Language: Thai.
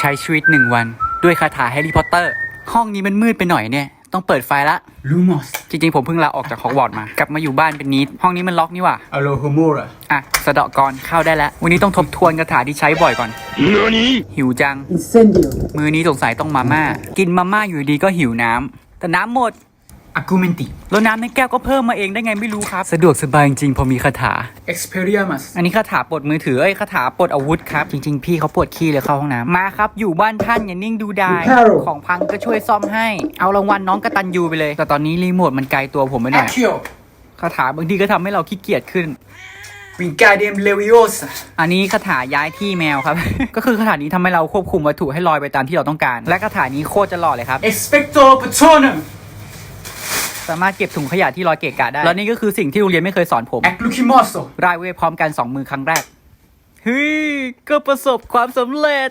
ใช้ชีวิตหนึ่งวัน ด้วยคาถาแฮร์รี่พอตเตอร์ ห้องนี้มันมืดไปหน่อยเนี่ย ต้องเปิดไฟละลูมอสจริงๆ ผมเพิ่งลาออกจากฮอกวอตส์มา กลับมาอยู่บ้านเป็นนิดห้องนี้มันล็อกนี่หว่าอโลโฮโมระอะสะเดาะกรเข้าได้แล้ว วันนี้ต้องทบทวนคาถาที่ใช้บ่อยก่อน หิวจัง Incendio. มือนี้สงสัยต้องมาม่า กินมาม่าอยู่ดีก็หิวน้ำแต่น้ำหมด อากูเมนติแล้วน้ำในแก้วก็เพิ่มมาเองได้ไงไม่รู้ครับ สะดวกสบายจริงๆพอมีคาถาเอ็กซ์เพรียมัสอันนี้คาถาปลดมือถือ เอ้ยคาถาปลดอาวุธครับ จริง ๆ พี่เขาปวดขี้เลยเข้าห้องน้ำมาครับ อยู่บ้านท่านอย่านิ่งดูดาย Carol ของพังก็ช่วยซ่อมให้ เอารางวัลน้องกระตันยูไปเลย แต่ตอนนี้รีโมทมันไกลตัวผมไปหแอน่อยคคิโอคาถาบางทีก็ทำให้เราขี้เกียจขึ้นวิงการเดียมเลวิโอสอันนี้คาถาย้ายที่แมวครับ ก็คือคาถานี้ทำให้เราควบคุมวัตถุให้ลอยไปตามที่เราต้องการ และคาถานี้โคตรจะหล่อเลยครับเอ็ สามารถเก็บถุงขยะที่ลอยเกะกะได้ แล้วนี่ก็คือสิ่งที่โรงเรียนไม่เคยสอนผมแอคลูคิมอสโตรายเวทพร้อมกันสองมือครั้งแรกเฮ้ยก็ประสบความสำเร็จ